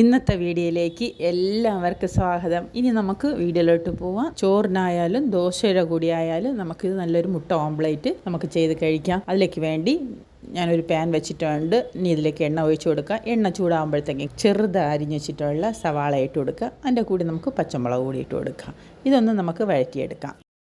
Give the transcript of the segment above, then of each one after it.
ഇന്നത്തെ വീഡിയോയിലേക്ക് എല്ലാവർക്കും സ്വാഗതം. ഇനി നമുക്ക് വീഡിയോയിലോട്ട് പോവാം. ചോറിനായാലും ദോശയുടെ കൂടി ആയാലും നമുക്കിത് നല്ലൊരു മുട്ട ഓംപ്ലേറ്റ് നമുക്ക് ചെയ്ത് കഴിക്കാം. അതിലേക്ക് വേണ്ടി ഞാനൊരു പാൻ വെച്ചിട്ടുണ്ട്. ഇനി ഇതിലേക്ക് എണ്ണ ഒഴിച്ചു കൊടുക്കുക എണ്ണ ചൂടാകുമ്പോഴത്തേക്കും ചെറുത് അരിഞ്ഞ് വെച്ചിട്ടുള്ള സവാള ഇട്ട് കൊടുക്കുക. അതിന്റെ കൂടി നമുക്ക് പച്ചമുളക് കൂടി ഇട്ട് കൊടുക്കാം. ഇതൊന്ന് നമുക്ക് വഴറ്റിയെടുക്കാം.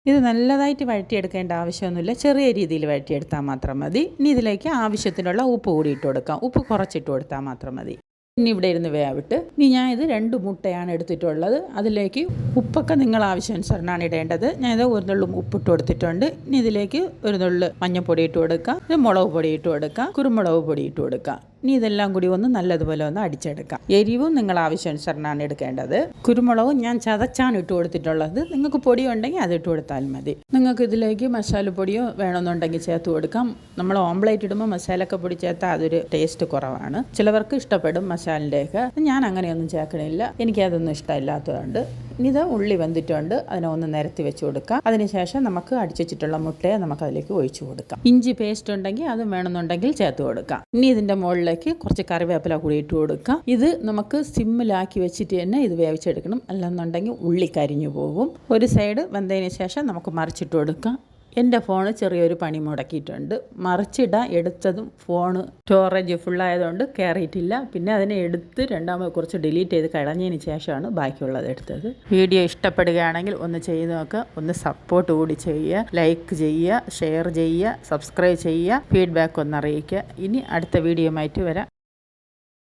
ഇത് നല്ലതായിട്ട് വഴറ്റിയെടുക്കേണ്ട ആവശ്യമൊന്നുമില്ല. ചെറിയ രീതിയിൽ വഴറ്റിയെടുത്താൽ മാത്രം മതി. ഇനി ഇതിലേക്ക് ആവശ്യത്തിനുള്ള ഉപ്പ് കൂടി ഇട്ട് കൊടുക്കാം. ഉപ്പ് കുറച്ചിട്ട് കൊടുത്താൽ മാത്രം മതി. ഇനി ഇവിടെ ഇരുന്ന് വേവിട്ട് ഇനി ഞാൻ ഇത് രണ്ട് മുട്ടയാണ് എടുത്തിട്ടുള്ളത്. അതിലേക്ക് ഉപ്പൊക്കെ നിങ്ങൾ ആവശ്യാനുസരണമാണ് ഇടേണ്ടത്. ഞാൻ ഇത് ഒരു നുള്ളും ഉപ്പിട്ട് കൊടുത്തിട്ടുണ്ട്. ഇനി ഇതിലേക്ക് ഒരു നുള്ളു മഞ്ഞൾപ്പൊടി ഇട്ട് കൊടുക്കാം. ഇത് മുളക് പൊടി ഇട്ട് കൊടുക്കാം. കുരുമുളക് പൊടി ഇട്ട് കൊടുക്കാം. ഇനി ഇതെല്ലാം കൂടി ഒന്ന് നല്ലതുപോലെ ഒന്ന് അടിച്ചെടുക്കാം. എരിവും നിങ്ങൾ ആവശ്യാനുസരണമാണ് എടുക്കേണ്ടത്. കുരുമുളകും ഞാൻ ചതച്ചാണ് ഇട്ട് കൊടുത്തിട്ടുള്ളത്. നിങ്ങൾക്ക് പൊടി ഉണ്ടെങ്കിൽ അത് ഇട്ട് കൊടുത്താൽ മതി. നിങ്ങൾക്ക് ഇതിലേക്ക് മസാലപ്പൊടിയോ വേണമെന്നുണ്ടെങ്കിൽ ചേർത്ത് കൊടുക്കാം. നമ്മൾ ഓംപ്ലേറ്റ് ഇടുമ്പോൾ മസാലയൊക്കെ പൊടി ചേർത്താൽ അതൊരു ടേസ്റ്റ് കുറവാണ്. ചിലവർക്ക് ഇഷ്ടപ്പെടും മസാലിന്റെയൊക്കെ ഞാൻ അങ്ങനെയൊന്നും ചേർക്കണില്ല. എനിക്കതൊന്നും ഇഷ്ടമില്ലാത്തതുകൊണ്ട്. ഇനി ഇത് ഉള്ളി വെന്തിട്ടുണ്ട്. അതിനെ ഒന്ന് നിരത്തി വെച്ച് കൊടുക്കാം. അതിനുശേഷം നമുക്ക് അടിച്ചുവെച്ചിട്ടുള്ള മുട്ടയെ നമുക്ക് അതിലേക്ക് ഒഴിച്ചു കൊടുക്കാം. ഇഞ്ചി പേസ്റ്റ് ഉണ്ടെങ്കിൽ അത് വേണമെന്നുണ്ടെങ്കിൽ ചേർത്ത് കൊടുക്കാം. ഇനി ഇതിന്റെ മുകളിലേക്ക് കുറച്ച് കറിവേപ്പില കൂടി ഇട്ട് കൊടുക്കാം. ഇത് നമുക്ക് സിമ്മിലാക്കി വെച്ചിട്ട് തന്നെ ഇത് വേവിച്ചെടുക്കണം. അല്ലെന്നുണ്ടെങ്കിൽ ഉള്ളി കരിഞ്ഞു പോകും ഒരു സൈഡ് വെന്തതിന് ശേഷം നമുക്ക് മറിച്ചിട്ട് കൊടുക്കാം. എന്റെ ഫോണ് ചെറിയൊരു പണി മുടക്കിയിട്ടുണ്ട്. മറിച്ചിടാൻ എടുത്തതും ഫോണ് സ്റ്റോറേജ് ഫുള്ളായതുകൊണ്ട് കയറിയിട്ടില്ല പിന്നെ അതിനെ എടുത്ത് രണ്ടാമത് കുറച്ച് ഡിലീറ്റ് ചെയ്ത് കളഞ്ഞതിന് ശേഷമാണ് ബാക്കിയുള്ളത് എടുത്തത്. വീഡിയോ ഇഷ്ടപ്പെടുകയാണെങ്കിൽ ഒന്ന് ചെയ്ത് നോക്കുക ഒന്ന് സപ്പോർട്ട് കൂടി ചെയ്യുക. ലൈക്ക് ചെയ്യുക. ഷെയർ ചെയ്യുക. സബ്സ്ക്രൈബ് ചെയ്യുക. ഫീഡ്ബാക്ക് ഒന്ന് അറിയിക്കുക. ഇനി അടുത്ത വീഡിയോ ആയിട്ട് വരാം.